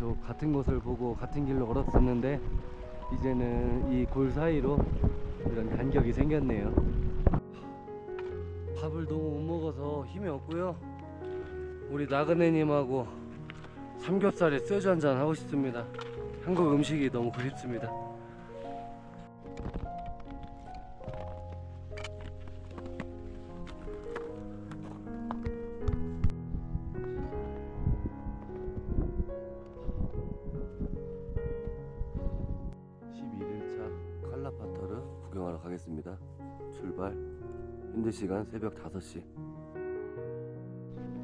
계속 같은 곳을 보고 같은 길로 걸었었는데 이제는 이 골 사이로 이런 간격이 생겼네요. 밥을 너무 못 먹어서 힘이 없고요. 우리 나그네님하고 삼겹살에 소주 한잔 하고 싶습니다. 한국 음식이 너무 그립습니다. 구경하러 가겠습니다. 출발. 현재 시간 새벽 5시.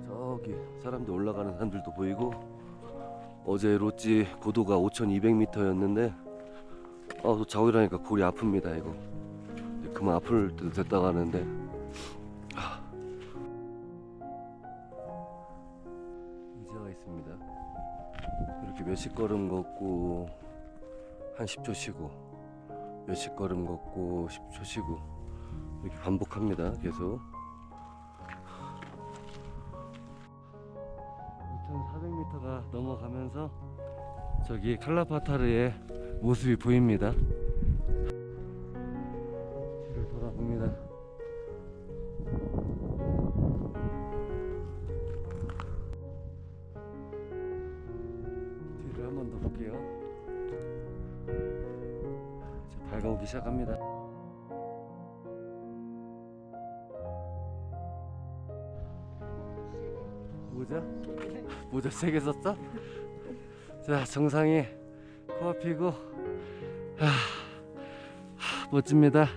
저기 사람들 올라가는 사람들도 보이고 어제 로찌 고도가 5200m였는데 아, 또 자고 일어나니까 골이 아픕니다 이거. 그만 아플 때도 됐다 가는데. 하. 의자가 있습니다. 이렇게 몇십 걸음 걷고 한 10초 쉬고 몇십 걸음 걷고 10초 쉬고 이렇게 반복합니다 계속 2,400m가 넘어가면서 저기 칼라파타르의 모습이 보입니다. 뒤를 돌아봅니다. 가 오기 시작합니다. 모자? 모자 세 개 썼어? 자 정상에 코앞이고 하, 하, 멋집니다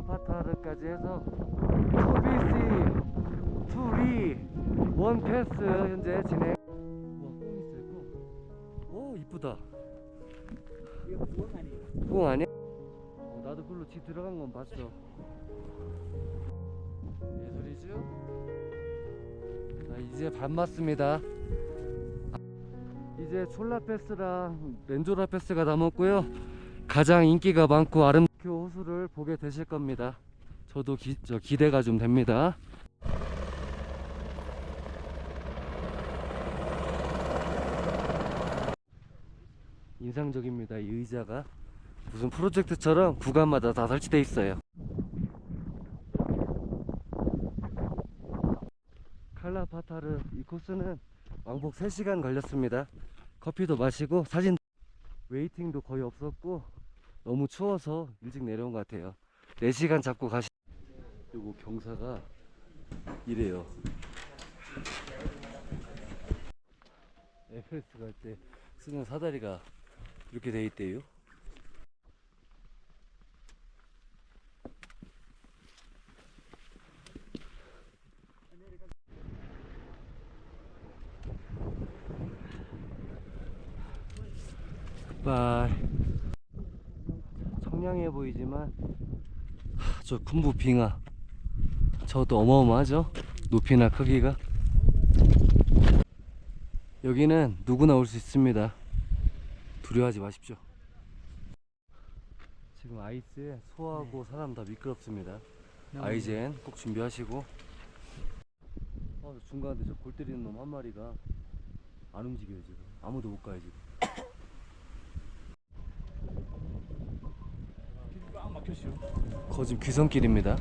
자 갈라파타르까지 해서 투비시 투리 원 패스 현재 진행 와꽁 있어 이거 오 이쁘다 이거 구원 아니에요? 꽁 아니야? 어, 나도 글로 지 들어간 건 봤어 예술이죠? 자 이제 반 맞습니다 이제 촐라 패스랑 렌조라 패스가 남았고요 가장 인기가 많고 호수를 보게 되실 겁니다. 저도 기, 저 기대가 좀 됩니다. 인상적입니다. 이 의자가 무슨 프로젝트처럼 구간마다 다 설치되어 있어요. 칼라파타르 이 코스는 왕복 3시간 걸렸습니다. 커피도 마시고 사진 웨이팅도 거의 없었고 너무 추워서 일찍 내려온 것 같아요. 4시간 잡고 가시 요거 경사가 이래요. 에베레스트 갈 때 쓰는 사다리가 이렇게 돼 있대요. 굿바이 청량해 보이지만 하, 저 군부 빙하. 저도 어마어마하죠? 높이나 크기가? 여기는 누구나 올 수 있습니다. 두려워하지 마십시오. 지금 아이스에 소하고 사람 다 미끄럽습니다. 아이젠 꼭 준비하시고. 어, 중간에 저 골 때리는 놈 한 마리가 안 움직여요 지금. 아무도 못 가요 지금 꽉 막혔어요. 거 지금 귀성길입니다.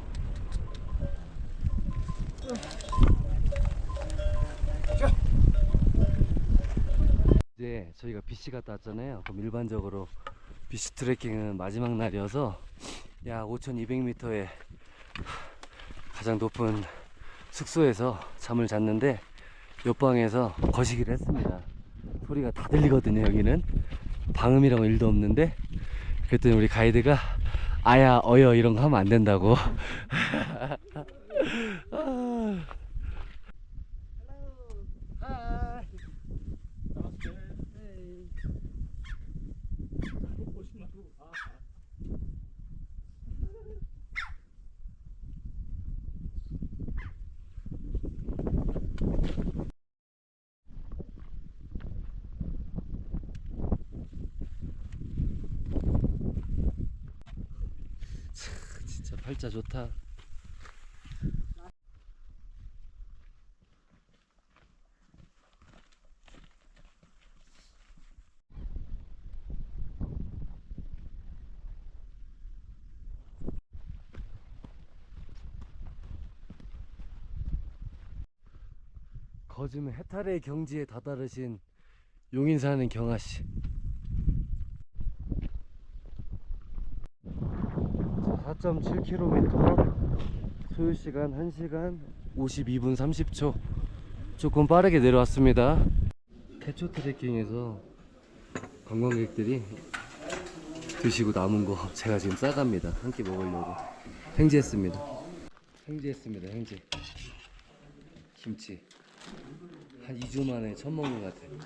이제 저희가 BC 갔다 왔잖아요. 그럼 일반적으로 BC 트레킹은 마지막 날이어서 약 5,200m의 가장 높은 숙소에서 잠을 잤는데 옆방에서 거시기를 했습니다. 소리가 다 들리거든요. 여기는 방음이랑 일도 없는데 그랬더니 우리 가이드가 아야 어여 이런 거 하면 안 된다고 좋다. 거즘 해탈의 경지에 다다르신 용인 사는 경아 씨. 4.7km 소요 시간 1시간 52분 30초. 조금 빠르게 내려왔습니다. 태초 트레킹에서 관광객들이 드시고 남은 거 제가 지금 싸갑니다. 한 끼 먹으려고. 행지했습니다. 행지했습니다. 행지. 김치. 한 2주 만에 처음 먹는 것 같아요.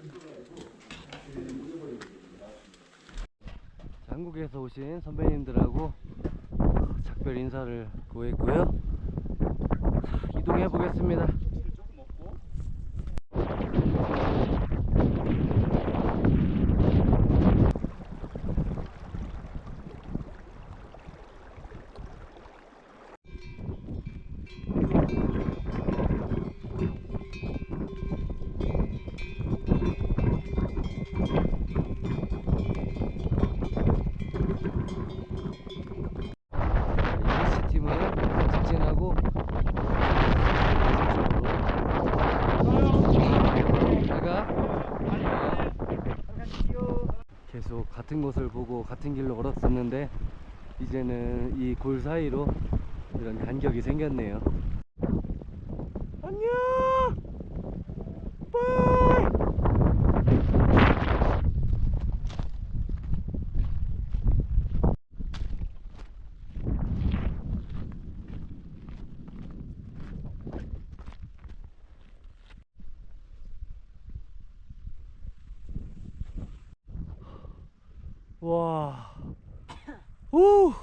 자, 한국에서 오신 선배님들하고 작별 인사를 구했고요. 자, 이동해 보겠습니다. 조금 먹고 이시 팀은 직진하고 제가 계속 같은 곳을 보고 같은 길로 걸었었는데 이제는 이 골 사이로 이런 간격이 생겼네요. 안녕. 빠이. 와. 오.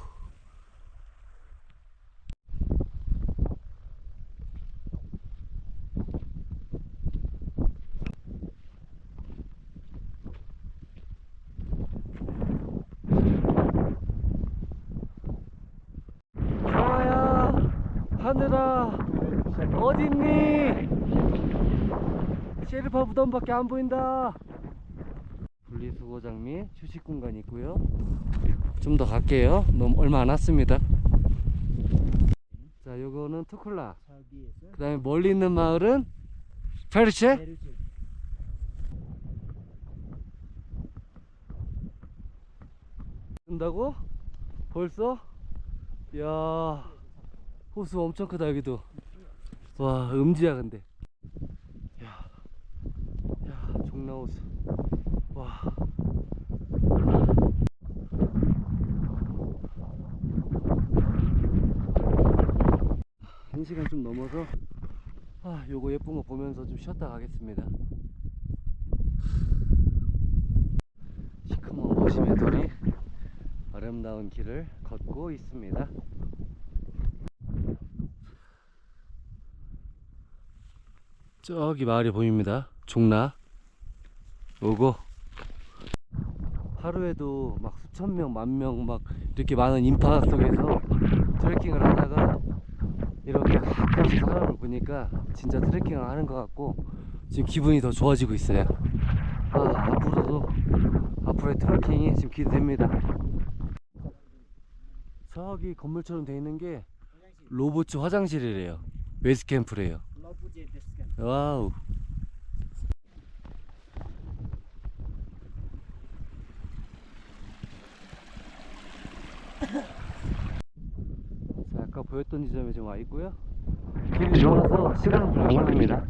하야 하늘아 어딨니? 셰르파 무덤밖에 안 보인다. 분리수거장 및 휴식 공간이 있고요. 좀 더 갈게요. 너무 얼마 안 왔습니다. 자, 요거는 투쿨라. 저기에서 그다음에 멀리 있는 마을은 페르체. 뜬다고? 벌써? 야 호수 엄청 크다 여기도. 와 음지야 근데. 야, 야 종나 호수. 와. 한 시간 좀 넘어서 아 요거 예쁜 거 보면서 좀 쉬었다 가겠습니다. 시커먼 모시메돌이 아름다운 길을 걷고 있습니다. 저기 마을이 보입니다. 종나. 오고 하루에도 막 수천 명, 만 명 막 이렇게 많은 인파 속에서 트레킹을 하다가 이렇게 가끔씩 사람을 보니까 진짜 트레킹을 하는 것 같고 지금 기분이 더 좋아지고 있어요. 아, 앞으로도 앞으로의 트레킹이 지금 기대됩니다. 저기 건물처럼 돼 있는 게 로보츠 화장실이래요. 베이스 캠프래요. 와우. 자, 아까 보였던 지점에 지금 와 있고요. 길이 좋아서 시간은 별로 안 걸립니다.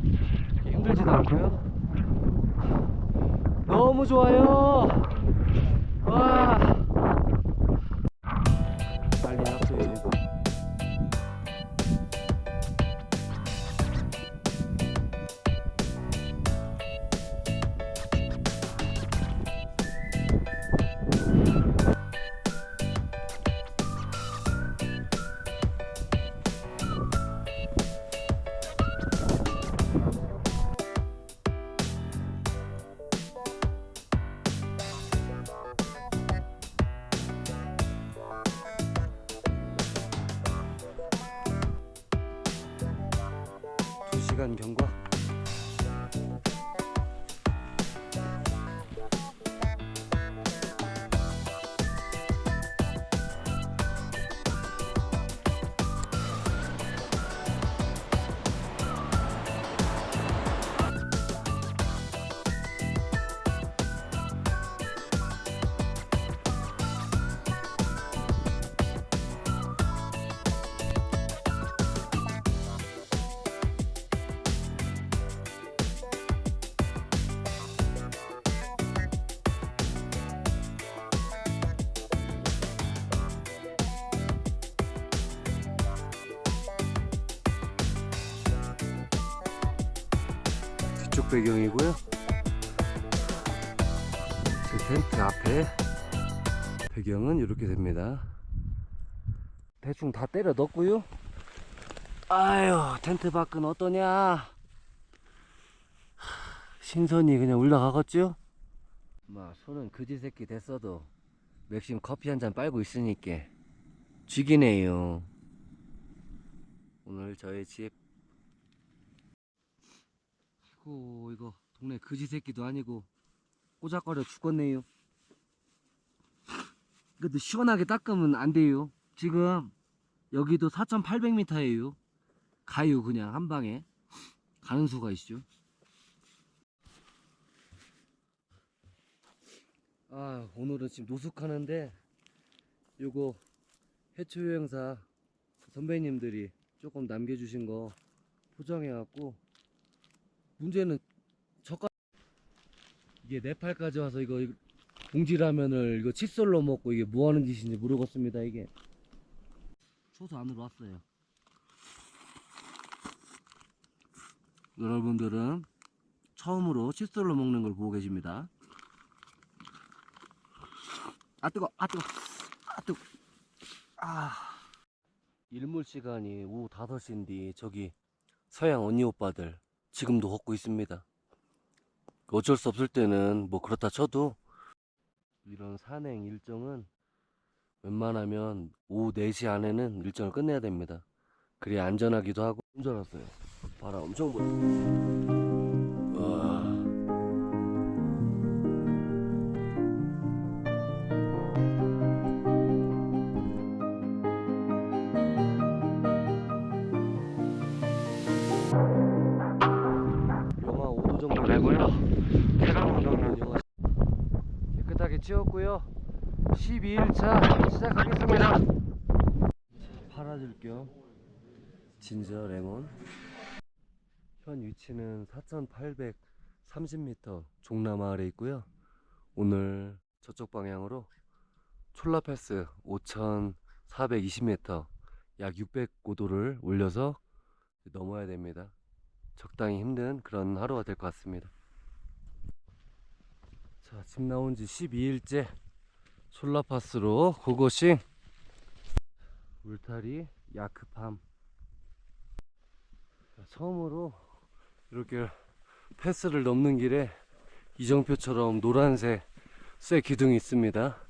힘들지도 않고요. 너무 좋아요. 와. 빨리 합쳐야 배경이고요. 제 텐트 앞에 배경은 이렇게 됩니다. 대충 다 때려 넣었고요. 아유, 텐트 밖은 어떠냐? 하, 신선이 그냥 올라가겠죠? 마, 손은 그지 새끼 됐어도 맥심 커피 한 잔 빨고 있으니까 죽이네요. 오늘 저희 집 아이고 이거 동네 그지 새끼도 아니고 꼬작거려 죽겠네요. 근데 시원하게 닦으면 안 돼요. 지금 여기도 4,800m예요. 가요 그냥 한 방에 가는 수가 있죠. 아 오늘은 지금 노숙하는데 요거 해초 여행사 선배님들이 조금 남겨주신 거 포장해갖고 문제는 저가 이게 네팔까지 와서 이거 봉지라면을 이거 칫솔로 먹고 이게 뭐 하는 짓인지 모르겠습니다 이게. 초소 안으로 왔어요. 여러분들은 처음으로 칫솔로 먹는 걸 보고 계십니다. 아 뜨거 아 뜨거 아 뜨거. 아. 일몰 시간이 오후 5시인데 저기 서양 언니 오빠들 지금도 걷고 있습니다. 어쩔 수 없을 때는 뭐 그렇다 쳐도 이런 산행 일정은 웬만하면 오후 4시 안에는 일정을 끝내야 됩니다. 그래야 안전하기도 하고 운전 왔어요. 바람 엄청 불어. 와. 치웠고요. 12일차 시작하겠습니다. 팔아줄 겸 진저 레몬. 현 위치는 4,830m 종라마을에 있고요. 오늘 저쪽 방향으로 촐라패스 5,420m 약 605도를 올려서 넘어야 됩니다. 적당히 힘든 그런 하루가 될 것 같습니다. 자, 집 나온 지 12일째 솔라파스로 고고싱 울타리 야크팜 자, 처음으로 이렇게 패스를 넘는 길에 이정표처럼 노란색 쇠 기둥이 있습니다.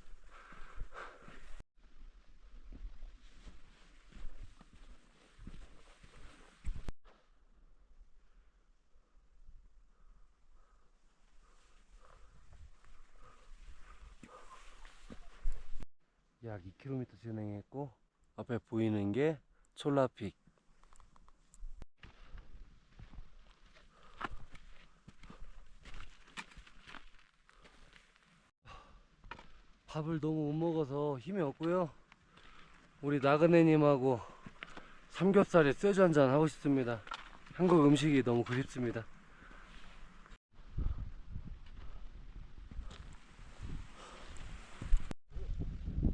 약 2km 진행했고 앞에 보이는 게 촐라픽. 밥을 너무 못 먹어서 힘이 없고요. 우리 나그네님하고 삼겹살에 쇠주 한잔 하고 싶습니다. 한국 음식이 너무 그립습니다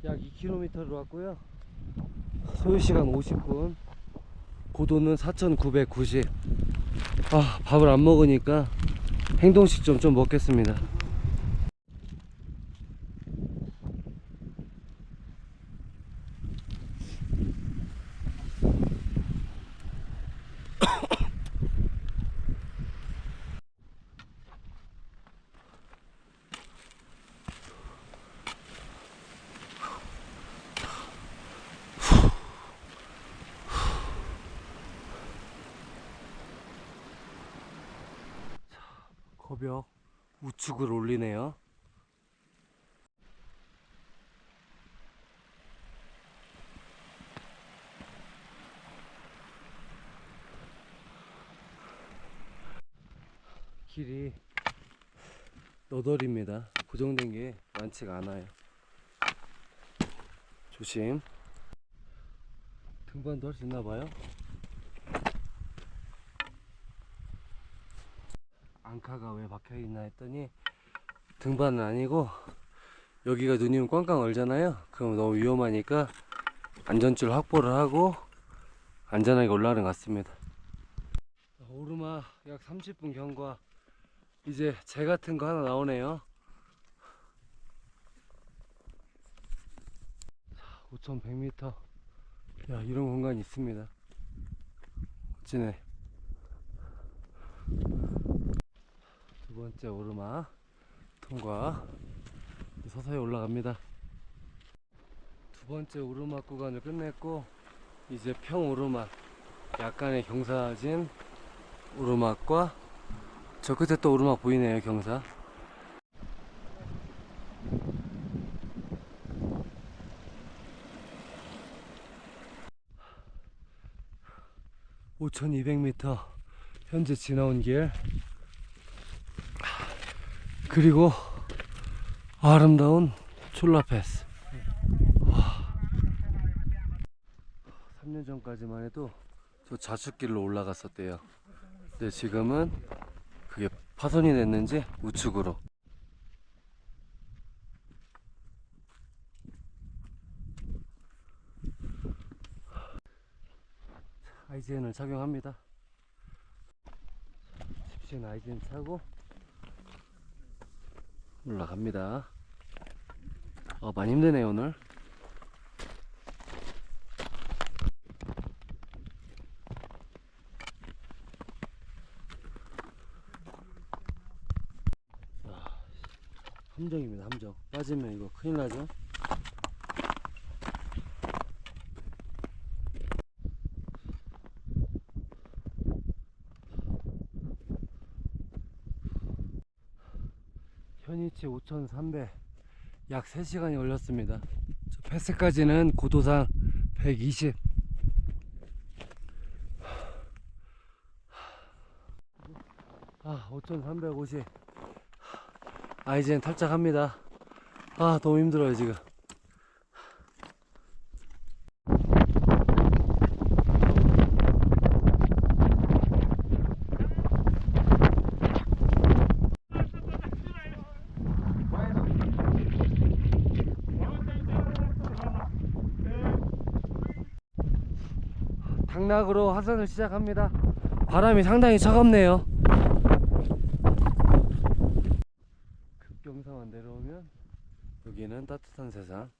약 2km를 왔고요. 소요시간 50분. 고도는 4,990. 아, 밥을 안 먹으니까 행동식 좀, 좀 먹겠습니다. 길이 너덜입니다. 고정된 게 많지가 않아요. 조심. 등반도 할 수 있나 봐요. 앙카가 왜 박혀 있나 했더니 등반은 아니고 여기가 눈이 오면 꽝꽝 얼잖아요. 그럼 너무 위험하니까 안전줄 확보를 하고 안전하게 올라가는 것 같습니다. 오르막 약 30분 경과 이제 재 같은 거 하나 나오네요. 5,100m. 야, 이런 공간이 있습니다. 멋지네. 두 번째 오르막 통과. 서서히 올라갑니다. 두 번째 오르막 구간을 끝냈고, 이제 평 오르막. 약간의 경사진 오르막과 저 끝에 또 오르막 보이네요, 경사. (5200m) 현재 지나온 길 그리고 아름다운 촐라패스 와. 3년 전까지만 해도 저 자축길로 올라갔었대요 근데 지금은 그게 파손이 됐는지 우측으로 아이젠을 착용합니다. 집신 아이젠 차고 올라갑니다. 어, 많이 힘드네요 오늘. 함정입니다 함정. 빠지면 이거 큰일 나죠. 현위치 5300, 약 3시간이 걸렸습니다. 저 패스까지는 고도상 120. 아, 5350. 아, 이젠 탈착합니다. 아, 너무 힘들어요, 지금. 당락으로 하산을 시작합니다. 바람이 상당히 차갑네요. 급경사만 내려오면 여기는 따뜻한 세상.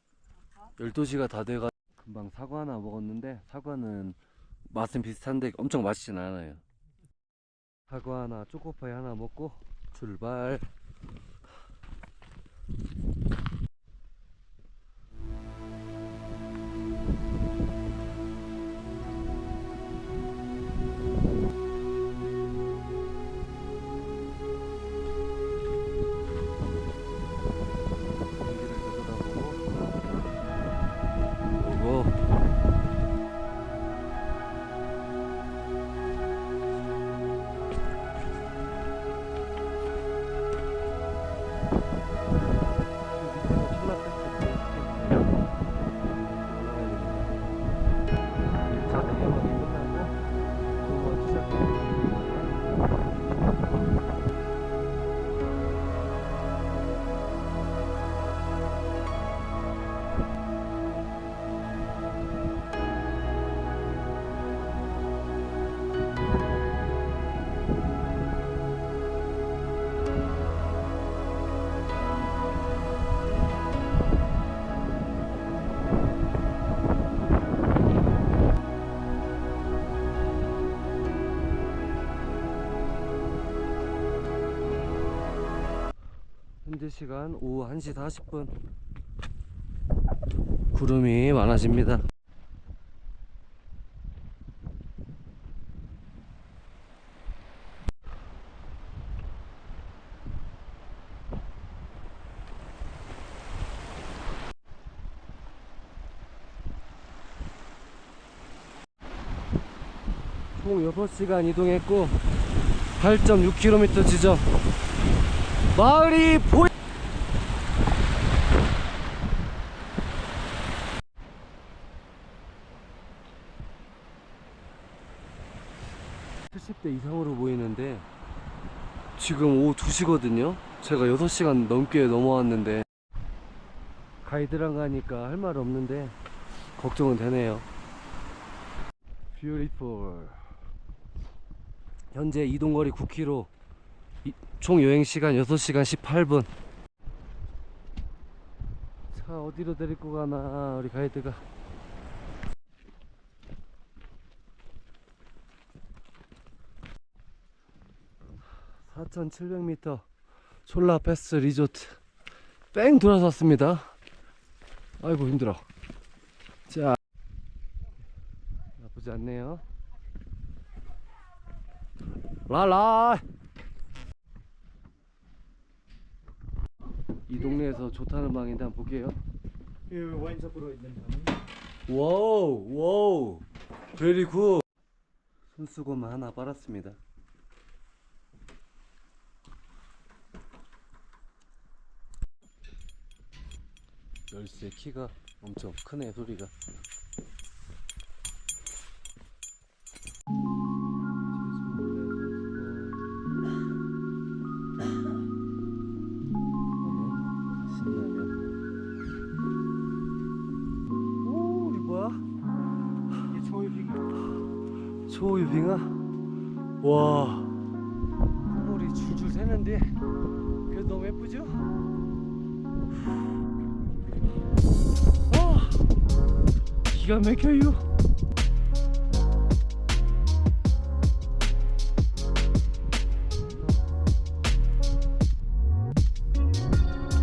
12시가 다 돼가 금방 사과 하나 먹었는데 사과는 맛은 비슷한데 엄청 맛있진 않아요. 사과 하나, 초코파이 하나 먹고 출발. 현재 시간 오후 1시 40분. 구름이 많아집니다. 총 6시간 이동했고 8.6km 지점 마을이 보이 지금 오후 2시거든요. 제가 6시간 넘게 넘어왔는데 가이드랑 가니까 할 말 없는데 걱정은 되네요. 뷰티풀 현재 이동거리 9km 이- 총 여행시간 6시간 18분. 차 어디로 데리고 가나 우리 가이드가 (4700m) 솔라 패스 리조트 뺑 돌아서 왔습니다. 아이고 힘들어. 자 나쁘지 않네요. 랄라! 이 동네에서 좋다는 방인데 한번 볼게요. 이 와인석으로 있는 방은 와우 와우. 베리 굿 손수건만 하나 빨았습니다 열쇠 키가 엄청 크네 소리가 아 기가 막혀요